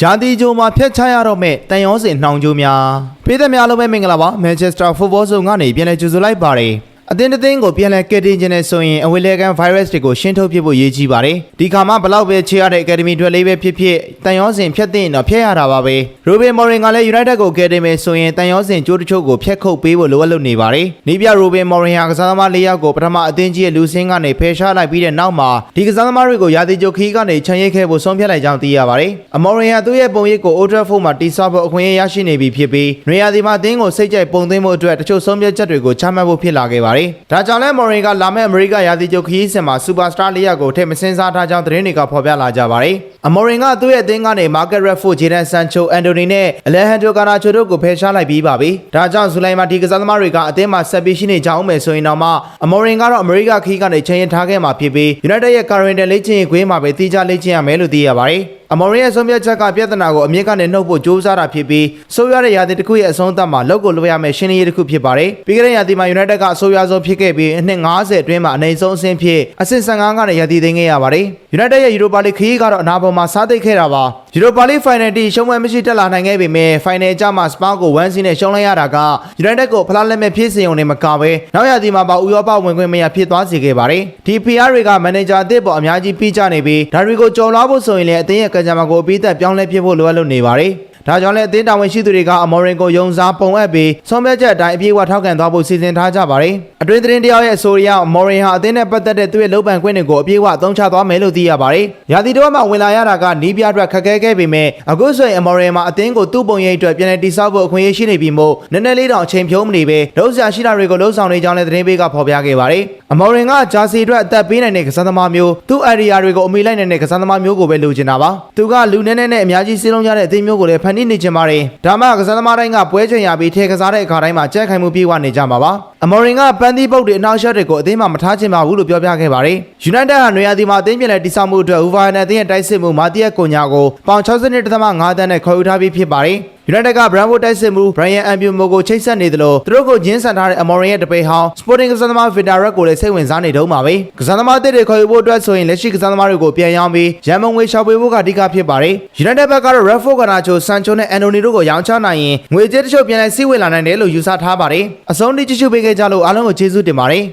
ရာသီကြိုမှာဖျက်ချရတော့မဲ့တန်ရောစင်နှောင်ကြိုးများပြည်သက်များလုံးပဲမင်္ဂလာပါမန်ချက်စတာဖုတ်ဘောဇုံကနေပြန်လည်ကြိုဆိုလိုက်ပါတယ် အသင်းတစ်သင်းကိုပြန်လည်ကယ်တင်ခြင်းနဲ့ဆိုရင်အဝေးလေကန်ဗိုင်းရပ်စ်တွေကိုရှင်းထုတ်ပြဖို့ရည်ကြီးပါတယ်ဒီခါမှဘလောက်ပဲချေရတဲ့အကယ်ဒမီတွေလေးပဲဖြစ်ဖြစ်တန်ရောစင်ဖျက်တဲ့တော့ဖျက်ရတာပါပဲရိုဘင်မော်ရင်ကလည်း United ကိုကယ်တင်မယ်ဆိုရင်တန်ရောစင်ကြိုးတချို့ကိုဖျက်ခုတ်ပေးဖို့လိုအပ်လို့နေပါတယ်နီးပြရိုဘင်မော်ရင်ဟာကစားသမား၄ယောက်ကိုပထမအသင်းကြီးရဲ့လူစင်းကနေဖယ်ရှားလိုက်ပြီးတဲ့နောက်မှာဒီကစားသမားတွေကိုရာသီကြိုခီးကနေချန်ရိတ်ခဲ့ဖို့ဆုံးဖြတ်လိုက်ကြောင်းသိရပါတယ်အမော်ရင်ဟာသူ့ရဲ့ပုံရိပ်ကို Old Trafford မှာတိစောက်ဖို့အခွင့်အရေးရရှိနေပြီဖြစ်ပြီးနွေရာသီမှာအသင်းကိုစိတ်ကြိုက်ပုံသွင်းဖို့အတွက်တချို့ဆုံးဖြတ်ချက်တွေကိုချမှတ်ဖို့ဖြစ်လာခဲ့ပါတယ်ဒါကြောင့်လဲမော်ရင်ကလာမယ့်အမေရိကရာသီကြိုခီးစဉ်မှာစူပါစတာ၄ယောက်ကိုထည့်မစင်းစားထားကြောင်းသတင်းတွေကဖော်ပြလာကြပါတယ်အမော်ရင်ကသူ့ရဲ့အသင်းကနေ Market Rashford, Jadon Sancho, Anthony နဲ့ Alejandro Garnacho တို့ကိုဖယ်ရှားလိုက်ပြီးပါပြီဒါကြောင့်ဇူလိုင်မှာဒီကစားသမားတွေကအသင်းမှာဆက်ပြီးရှိနေကြအောင်မယ်ဆိုရင်တော့မှအမော်ရင်ကတော့အမေရိကခီးကနေချိန်ရင်ထားခဲ့မှာဖြစ်ပြီး United ရဲ့ current လေ့ကျင့်ရေးခွေးမှာပဲတီးခြားလေ့ကျင့်ရမယ်လို့သိရပါတယ် အမော်ရီရဲ့ဆုံးဖြတ်ချက်ကပြဿနာကိုအမြင့်ကနေနှုတ်ဖို့ကြိုးစားတာဖြစ်ပြီးဆိုးရွားတဲ့ရာသီတစ်ခုရဲ့အဆုံးသတ်မှာလောက်ကိုလွှဲရမယ့်ရှင်းလင်းရေးတစ်ခုဖြစ်ပါတယ်။ပြီးခဲ့တဲ့ရာသီမှာ United ကအဆိုးရွားဆုံးဖြစ်ခဲ့ပြီးအနှစ်90အတွင်းမှာအနေဆုံးအဆင့်ဖြစ်အဆင့်15ကနေရာသီသိမ်းခဲ့ရပါတယ်။ United ရဲ့ Europa League ခရီးကတော့အနာပေါ်မှာစားသိပ်ခဲ့တာပါ။ Europa League Final တိရှုံးပွဲမရှိတက်လာနိုင်ခဲ့ပေမဲ့ Final ကြမှာ Spa ကို1-0နဲ့ရှုံးလိုက်ရတာက United ကိုဖလားလက်မဲ့ဖြစ်စေုံနဲ့မကပဲနောက်ရာသီမှာပါဥရောပဝင်ခွင့်မရဖြစ်သွားစေခဲ့ပါတယ်။ဒီ PR တွေကမန်နေဂျာအသစ်ပေါ်အများကြီးပြီးကြနေပြီးဒါတွေကိုကြော်လွှားဖို့ဆိုရင်လည်းအသင်းရဲ့ကံကြမ္မာကိုအပြီးသက်ပြောင်းလဲဖြစ်ဖို့လိုအပ်လို့နေပါတယ်။ ဒါကြောင့်လည်းအသင်းတာဝန်ရှိသူတွေကအမော်ရင်ကိုယုံစားပုံအပ်ပြီးဆုံးဖြတ်ချက်အတိုင်းအပြည့်အဝထောက်ခံသွားဖို့စီစဉ်ထားကြပါတယ်။အတွင်းသတင်းတယောက်ရဲ့အဆိုအရအမော်ရင်ဟာအသင်းနဲ့ပတ်သက်တဲ့သူ့ရဲ့လုပ်ပံခွင့်တွေကိုအပြည့်အဝအသုံးချသွားမယ်လို့သိရပါတယ်။ရာသီတော်မှာဝင်လာရတာကနီးပြအတွက်ခက်ခဲခဲ့ပေမဲ့အခုဆိုရင်အမော်ရင်မှာအသင်းကိုသူ့ပုံရိပ်အတွက်ပြန်လည်တိစောက်ဖို့အခွင့်အရေးရှိနေပြီမို့နည်းနည်းလေးတောင်အချိန်ဖြုံးမနေပဲလုံးစရာရှိတာတွေကိုလုံးဆောင်နေကြောင်းလည်းသတင်းပေးကဖော်ပြခဲ့ပါတယ်။အမော်ရင်ကဂျာစီအတွက်အသက်ပေးနိုင်တဲ့ကစားသမားမျိုးသူ့အရီယာတွေကိုအမိလိုက်နိုင်တဲ့ကစားသမားမျိုးကိုပဲလိုချင်တာပါ။သူကလူနည်းနည်းနဲ့အများကြီးစီးလုံးကြတဲ့အသင်းမျိုးကိုလည်းဖန်တီးနေချင်ပါတယ်။ဒါမှကစားသမားတိုင်းကပွဲချိန်ရပြီးထဲကစားတဲ့အခါတိုင်းမှာကြက်ခိုင်မှုပြေးဝနေကြမှာပါ။အမော်ရင်ကပန်းသီးပုတ်တွေအနောက်ရှက်တွေကိုအသင်းမှာမထားချင်ပါဘူးလို့ပြောပြခဲ့ပါတယ်။ United ဟာနွေရာသီမှာအသင်းပြန်လည်တည်ဆောက်မှုအတွက် Wolverhampton အသင်းရဲ့တိုက်စစ်မှုမာတီယက်ကိုညာကိုပေါင်62.5တန်းနဲ့ခေါ်ယူထားပြီးဖြစ်ပါတယ်။ United က Bravo တိုက်စစ်မှု Brian Ambumo ကိုချိတ်ဆက်နေသလိုသူတို့ကိုဂျင်းဆန်ထားတဲ့ Amorin ရဲ့တပိတ်ဟောင်း Sporting ကစားသမား Vidarak ကိုလည်းစိတ်ဝင်စားနေတုန်းပါပဲကစားသမားအသစ်တွေခေါ်ယူဖို့အတွက်ဆိုရင်လက်ရှိကစားသမားတွေကိုပြန်ရောင်းပြီးရန်မုံငွေရှာဖွေဖို့ကအဓိကဖြစ်ပါတယ် United ဘက်ကတော့ Rafael Garnacho, Sancho နဲ့ Anthony တို့ကိုရောင်းချနိုင်ရင်ငွေကြေးတချို့ပြန်လည်စီးဝင်လာနိုင်တယ်လို့ယူဆထားပါတယ်အဆုံးထိကြည့်ရှုပေးခဲ့ကြလို့အားလုံးကိုကျေးဇူးတင်ပါတယ်